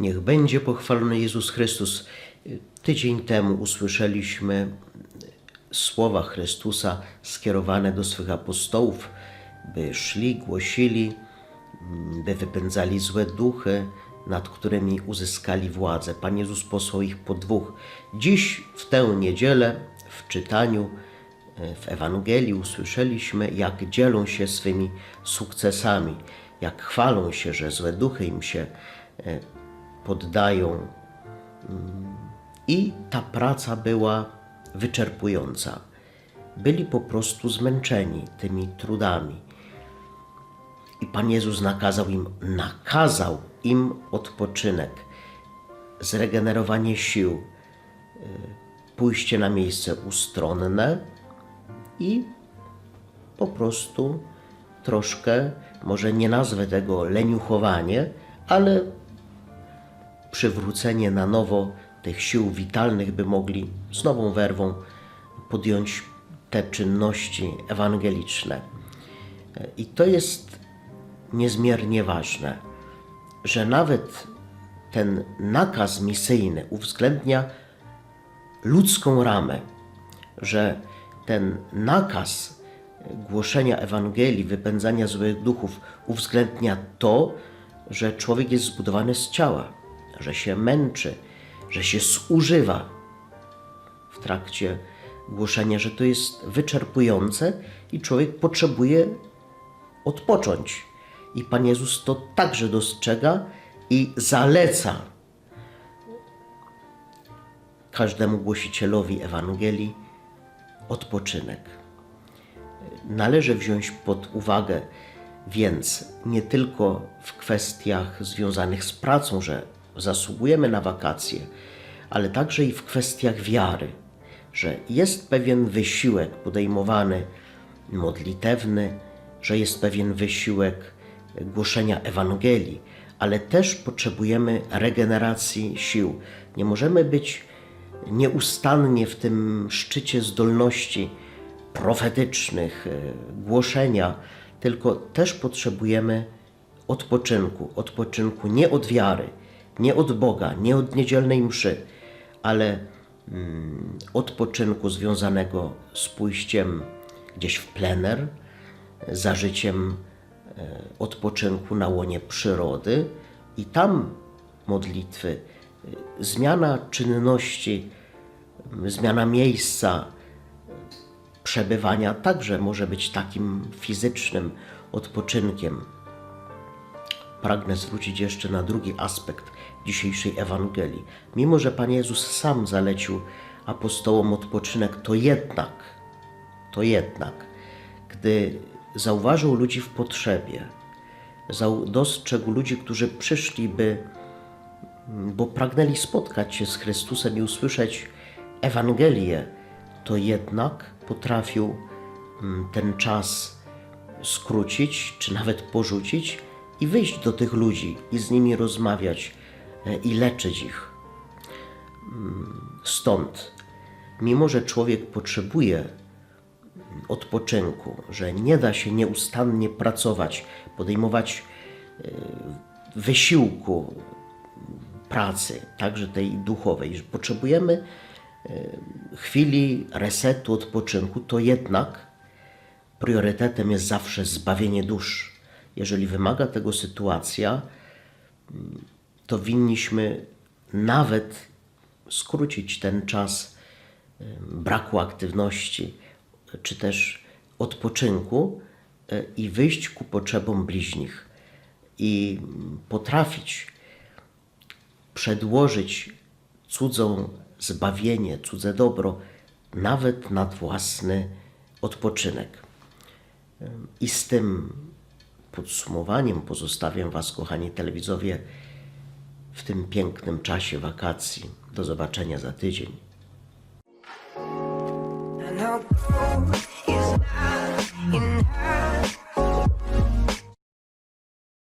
Niech będzie pochwalony Jezus Chrystus. Tydzień temu usłyszeliśmy słowa Chrystusa skierowane do swych apostołów, by szli, głosili, by wypędzali złe duchy, nad którymi uzyskali władzę. Pan Jezus posłał ich po dwóch. Dziś w tę niedzielę w czytaniu w Ewangelii usłyszeliśmy, jak dzielą się swymi sukcesami, jak chwalą się, że złe duchy im się e, poddają. I ta praca była wyczerpująca. Byli po prostu zmęczeni tymi trudami. I Pan Jezus nakazał im, nakazał im odpoczynek, zregenerowanie sił, y, pójście na miejsce ustronne i po prostu troszkę, może nie nazwę tego leniuchowanie, ale przywrócenie na nowo tych sił witalnych, by mogli z nową werwą podjąć te czynności ewangeliczne. I to jest niezmiernie ważne, że nawet ten nakaz misyjny uwzględnia ludzką ramę, że ten nakaz głoszenia Ewangelii, wypędzania złych duchów uwzględnia to, że człowiek jest zbudowany z ciała, że się męczy, że się zużywa w trakcie głoszenia, że to jest wyczerpujące i człowiek potrzebuje odpocząć. I Pan Jezus to także dostrzega i zaleca każdemu głosicielowi Ewangelii odpoczynek. Należy wziąć pod uwagę więc nie tylko w kwestiach związanych z pracą, że zasługujemy na wakacje, ale także i w kwestiach wiary, że jest pewien wysiłek podejmowany modlitewny, że jest pewien wysiłek głoszenia Ewangelii, ale też potrzebujemy regeneracji sił. Nie możemy być nieustannie w tym szczycie zdolności profetycznych, e, głoszenia, tylko też potrzebujemy odpoczynku. Odpoczynku nie od wiary, nie od Boga, nie od niedzielnej mszy, ale mm, odpoczynku związanego z pójściem gdzieś w plener, zażyciem e, odpoczynku na łonie przyrody i tam modlitwy, e, zmiana czynności, zmiana miejsca przebywania także może być takim fizycznym odpoczynkiem. Pragnę zwrócić jeszcze na drugi aspekt dzisiejszej Ewangelii. Mimo, że Pan Jezus sam zalecił apostołom odpoczynek, to jednak, to jednak, gdy zauważył ludzi w potrzebie, dostrzegł ludzi, którzy przyszli, by, bo pragnęli spotkać się z Chrystusem i usłyszeć Ewangelię, to jednak potrafił mm, ten czas skrócić, czy nawet porzucić i wyjść do tych ludzi i z nimi rozmawiać i leczyć ich. Mm, Stąd, mimo że człowiek potrzebuje mm, odpoczynku, że nie da się nieustannie pracować, podejmować e, wysiłku pracy, także tej duchowej, że potrzebujemy e, chwili resetu, odpoczynku, to jednak priorytetem jest zawsze zbawienie dusz. Jeżeli wymaga tego sytuacja, mm, to winniśmy nawet skrócić ten czas braku aktywności, czy też odpoczynku e, i wyjść ku potrzebom bliźnich i potrafić przedłożyć cudzą zbawienie, cudze dobro, nawet nad własny odpoczynek. I z tym podsumowaniem pozostawiam Was, kochani telewidzowie, w tym pięknym czasie wakacji. Do zobaczenia za tydzień. And